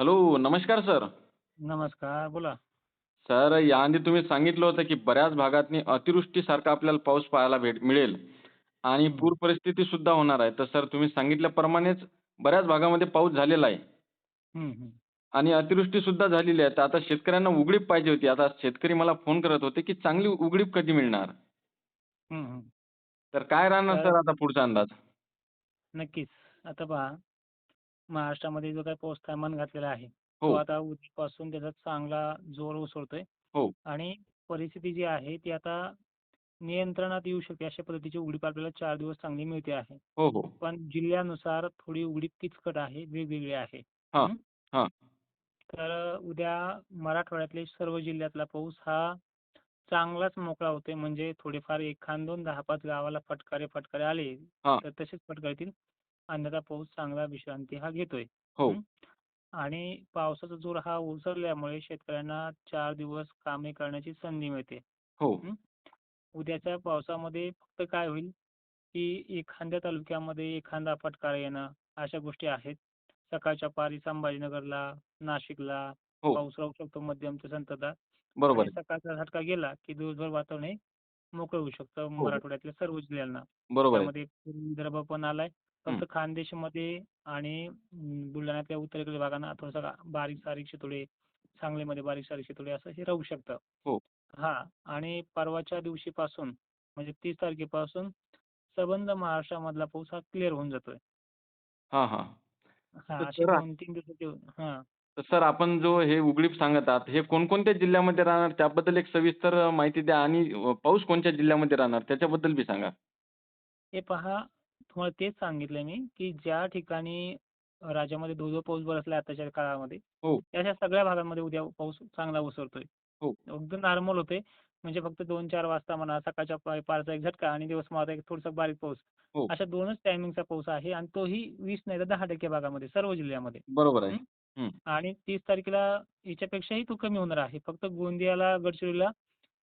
Hello, नमस्कार sir. नमस्कार, बोला. सर, याआधी तुम्ही सांगितलं होतं, की बऱ्याच भागातनी अतिवृष्टीसारखा आपल्याला पाऊस पाहायला भेट मिळेल आणि हं. पूर परिस्थिती सुद्धा होणार आहे. तर सर तुम्ही सांगितल्याप्रमाणेच बऱ्याच भागामध्ये पाऊस झालेला आहे. आणि अतिवृष्टी सुद्धा झालेली आहे. तर आता शेतकऱ्यांना उघडीप पाहिजे होती. आता शेतकरी मला फोन करत होते, की चांगली उघडीप कधी मिळणार? तर काय राहणार तर सर आता पुढचा अंदाज? नक्कीच. आता पहा, महाराष्ट्रामध्ये जो काही पाऊस थैमान घातलेला आहे, तो हो, आता उद्यापासून त्याचा चांगला जोर ओसरतोय हो, आणि परिस्थिती जी आहे ती आता नियंत्रणात येऊ शकते अशा पद्धतीची उघडीप आपल्याला 4 दिवस चांगली मिळते आहे. हो, हो. पण जिल्ह्यानुसार थोडी उघडीप किचकट आहे, वेगवेगळी आहे. हां, हं. हां. तर उद्या मराठवाड्यातले सर्व जिल्ह्यातला पाऊस हा चांगलाच मोकळा होतोय. म्हणजे थोडेफार एखाद 2 10-5 गावाला फटकारे, फटकारे आले, हां. तर तसेच फटकारतील. अन्यथा पाऊस चांगला विश्रांती हा घेतोय. हो. आणि पावसाचा जोर हा ओसरल्यामुळे शेतकऱ्यांना 4 दिवस कामे करण्याची संधी मिळते. हो. उद्याच्या पावसामध्ये फक्त काय होईल, की एखाद्या तालुक्यामध्ये एखादा फटकार येणं, अशा गोष्टी आहेत. सकाळच्या पारी संभाजीनगरला, नाशिकला हो. पाऊस राहू शकतो मध्यम ते संततधार बरोबर आणि आहे. सकाळचा झटका गेला, की दिवसभर वातावरण हे मोकळं होऊ शकतं हो. मराठवाड्यातल्या सर्व जिल्ह्यांना. बरोबर आहे. त्यामध्ये विदर्भ पण आलाय. फक्त खानदेशमध्ये आणि बुलढाण्यातल्या उत्तरेकडील भागांना थोडासा बारीक-सारीक शितोडे, सांगलीमध्ये बारीक-सारीक शितोडे असं हे राहू शकतं. हो. हां. आणि परवाच्या दिवशीपासून म्हणजे 30 तारखेपासून संबंध महाराष्ट्रामधला पाऊस हा क्लिअर होऊन जातोय. हां, हां. हां, तर असे सर 2-3 दिवसाचे हां. तर सर आपण जो हे उघडीप सांगत आहात, हे कोणकोणत्या जिल्ह्यामध्ये राहणार त्याबद्दल एक सविस्तर अ, माहिती द्या आणि अ, पाऊस कोणत्या जिल्ह्यामध्ये राहणार त्याच्याबद्दल बी सांगा? हे पहा, तुम्हाला तेच सांगितलंय मी, की ज्या ठिकाणी राज्यामध्ये धो-धो पाऊस बरसला आताच्या काळामध्ये, हो, अशा सगळ्या भागांमध्ये उद्या पाऊस चांगला ओसरतोय. हो, अगदी नॉर्मल होते. म्हणजे फक्त 2-4 वाजता म्हणा, सकाळच्या पा पारचा एक झटका आणि दिवस मावळता एक थोडासा बारीक पाऊस. हो. अशा 2च टायमिंगचा पाऊस आहे आणि तोही 20 नाही तर 10% भागामध्ये, सर्व जिल्ह्यामध्ये. बरोबर आहे. हं. हं. आणि 30 तारखेला याच्यापेक्षाही तो कमी होणार आहे. फक्त गोंदियाला, गडचिरोलीला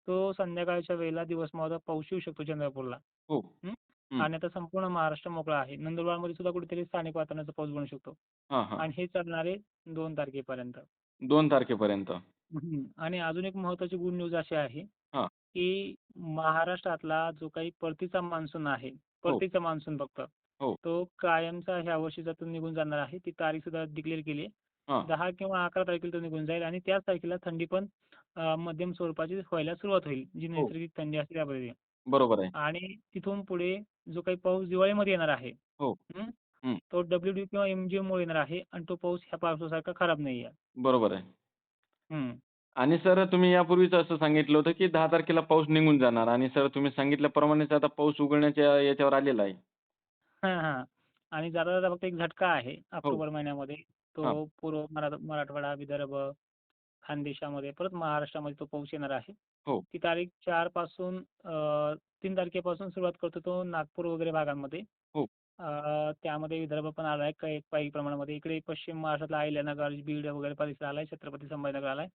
तो संध्याकाळच्या वेळेला दिवस मावळता पाऊस येऊ शकतो चंद्रपूरला. हो. हं. आणि आता संपूर्ण महाराष्ट्र मोकळा आहे. नंदुरबारमध्ये सुद्धा कुठेतरी स्थानिक वातावरणाचा पाऊस बनू शकतो. हां, हां. आणि हे चालणार आहे 2 तारखेपर्यंत. 2 तारखेपर्यंत. हं. आणि अजून एक महत्त्वाची गुड न्यूज अशी आहे, हां. की महाराष्ट्रातला जो काही परतीचा मान्सून आहे, हो, परतीचा मान्सून फक्त, हो. तो कायमचा ह्या वर्षीचा तो निघून जाणार आहे. ती तारीख सुद्धा डिक्लेअर केली आहे. हां. 10 किंवा 11 तारखेला तो निघून जाईल आणि त्याच तारखेला थंडी पण अ, मध्यम स्वरूपाची व्हायला सुरुवात होईल. जी हो. नैसर्गिक थंडी असते त्यापद्धतीने. बरोबर आहे. आणि तिथून पुढे जो काही पाऊस दिवाळीमध्ये येणार आहे, हो. हं, हं. तो डब्ल्यू-डी किंवा एम-जी-एममुळे येणार आहे आणि तो पाऊस ह्या पावसासारखा खराब नाही आहे. बरोबर आहे. हं. आणि सर तुम्ही यापूर्वीच असं सांगितलं होतं, की 10 तारखेला पाऊस निघून जाणार आणि सर तुम्ही सांगितल्याप्रमाणेच आता पाऊस उघडण्याच्या याच्यावर आलेला आहे. हां, हां. आणि जाता-जाता फक्त एक झटका आहे हो. ऑक्टोबर महिन्यामध्ये. हां. तो पूर्व मरा मराठवाडा, विदर्भ, खानदेशामध्ये परत महाराष्ट्रामध्ये तो पाऊस येणार आहे. हो, ती तारीख 4 पासून अ, 3 तारखेपासून सुरुवात करतो तो नागपूर वगैरे भागांमध्ये. हो, अ, त्यामध्ये विदर्भ पण आलाय काही काही प्रमाणामध्ये. इकडे पश्चिम महाराष्ट्रातला अहिल्यानगर, बीड वगैरे परिसर आलाय. छत्रपती संभाजीनगर आलाय.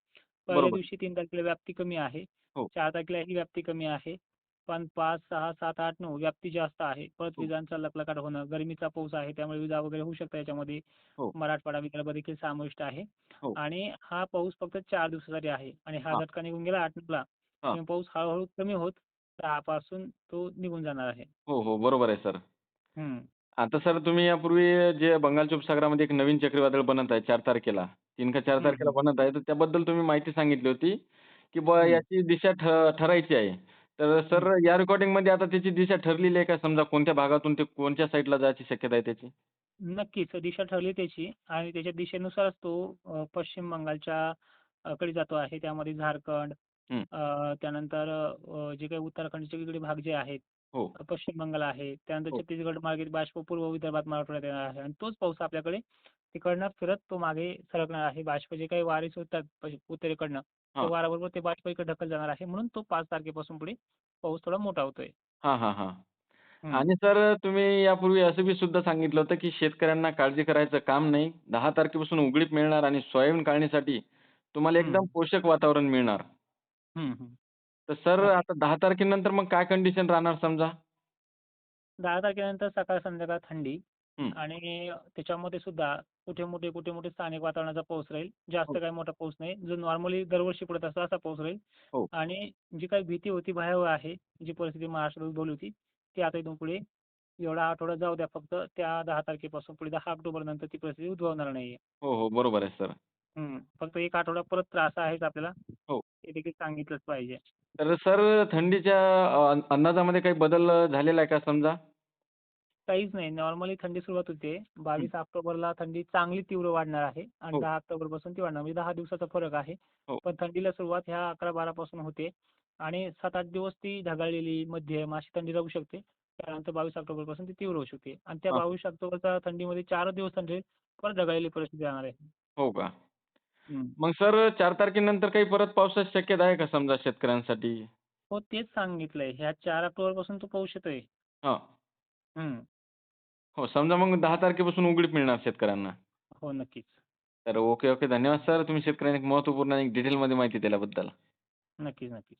पहिल्या बरोबर. दिवशी 3 तारखेला व्याप्ती कमी आहे. हो, 4 तारखेला ही व्याप्ती कमी आहे. पण 5, 6, 7, 8, 9 व्याप्ती जास्त आहे. परत हो, विजांचा लकलकाट होणं, गरमीचा पाऊस आहे त्यामुळे विजा वगैरे होऊ शकतात याच्यामध्ये. हो, मराठवाडा, विदर्भ देखील समाविष्ट आहे. हो. आणि हा पाऊस फक्त 4 दिवसासाठी आहे आणि हा हां, झटका निघून गेला 8ला हां. की पाऊस हळू कमी होत 6 पासून तो निघून जाणार आहे. हो, हो. बरोबर आहे सर. हं. आता सर तुम्ही यापूर्वी जे बंगालच्या उपसागरामध्ये एक नवीन चक्रीवादळ बनत आहे 4 तारखेला. 3 का 4 हं, तारखेला हं. बनत आहे. तर त्याबद्दल तुम्ही माहिती सांगितली होती, की बुवा हं. याची दिशा ठ ठरायची आहे. तर हं. सर या रेकॉर्डिंगमध्ये आता त्याची दिशा ठरलेली आहे का? समजा कोणत्या भागातून ते कोणत्या साइडला जायची शक्यता आहे त्याची? नक्कीच दिशा ठरली त्याची आणि त्याच्या दिशेनुसारच तो अ, पश्चिम बंगालच्या अ, कडे जातो आहे. त्यामध्ये झारखंड हं. अ, त्यानंतर अ, जे काही उत्तराखंडचे इकडे भाग जे आहेत, हो, पश्चिम बंगाल आहे. त्यानंतर हो. छत्तीसगड मार्गे बाष्प पूर्व विदर्भात मराठवाड्यात येणार आहे आणि तोच पाऊस आपल्याकडे तिकडनं फिरत तो मागे सरकणार आहे. बाष्प जे काही वारे सुटतात उत्तरेकडनं, त्या हां. वाऱ्याबरोबर ते बाष्प इकडे ढकललं जाणार आहे. म्हणून तो 5 तारखेपासून पुढे पाऊस थोडा मोठा होतोय. हां, हां, हां. हं. आणि सर तुम्ही यापूर्वी असं बी सुद्धा सांगितलं होतं, की शेतकऱ्यांना काळजी करायचं काम नाही. 10 तारखेपासून उघडीप मिळणार आणि सोयाबीन काढणीसाठी तुम्हाला एकदम हं. पोषक वातावरण मिळणार. तर सर. आता 10 तारखेनंतर मग काय कंडिशन राहणार समजा? 10 तारखेनंतर सकाळ संध्याकाळ थंडी. आणि त्याच्यामध्ये सुद्धा कुठे मोठे कुठे मोठे स्थानिक वातावरणाचा पाऊस राहील. जास्त हो. काही मोठा पाऊस नाही. जो नॉर्मली दरवर्षी पडत असतो असा पाऊस राहील. हो. आणि जी काही भीती होती भयावह आहे, जी परिस्थिती महाराष्ट्रात उद्भवली होती, ती आता इथून पुढे एवढा आठवडा जाऊ द्या फक्त त्या 10 तारखेपासून पुढे 10 ऑक्टोबरनंतर ती परिस्थिती उद्भवणार नाहीये. हो, हो. बरोबर आहे सर. फक्त 1 आठवडा परत त्रास आहेच आपल्याला. हो. हे देखील सांगितलंच पाहिजे. तर सर थंडीच्या अ, अंदाजामध्ये काही बदल झालेला आहे का समजा? काहीच नाही. नॉर्मली थंडी सुरुवात होते. हं. 22 ऑक्टोबरला थंडी चांगली तीव्र वाढणार आहे आणि हो. 10 ऑक्टोबरपासून ती वाढणार. म्हणजे 10 दिवसाचा फरक आहे. हो. पण थंडीला सुरुवात ह्या 11-12 पासून होते आणि 7-8 दिवस ती ढगाळलेली, मध्यम अशी थंडी राहू शकते. त्यानंतर 22 ऑक्टोबरपासून ती तीव्र होऊ शकते आणि त्या हां. 22 ऑक्टोबरच्या थंडीमध्ये 4 दिवस थंडी. परत ढगाळलेली परिस्थिती राहणार आहे. हो का? मग सर 4 तारखेनंतर काही परत पावसाची शक्यता आहे का समजा शेतकऱ्यांसाठी? हो, तेच सांगितलंय. ह्या 4 ऑक्टोबरपासून तो पाऊस येतोय. हां. हं. हो, समजा मग 10 तारखेपासून उघडीप मिळणार शेतकऱ्यांना. हो, नक्कीच. तर ओके, ओके. धन्यवाद सर. तुम्ही शेतकऱ्यांना एक महत्त्वपूर्ण आणि डिटेलमध्ये माहिती दिल्याबद्दल. नक्कीच, नक्कीच.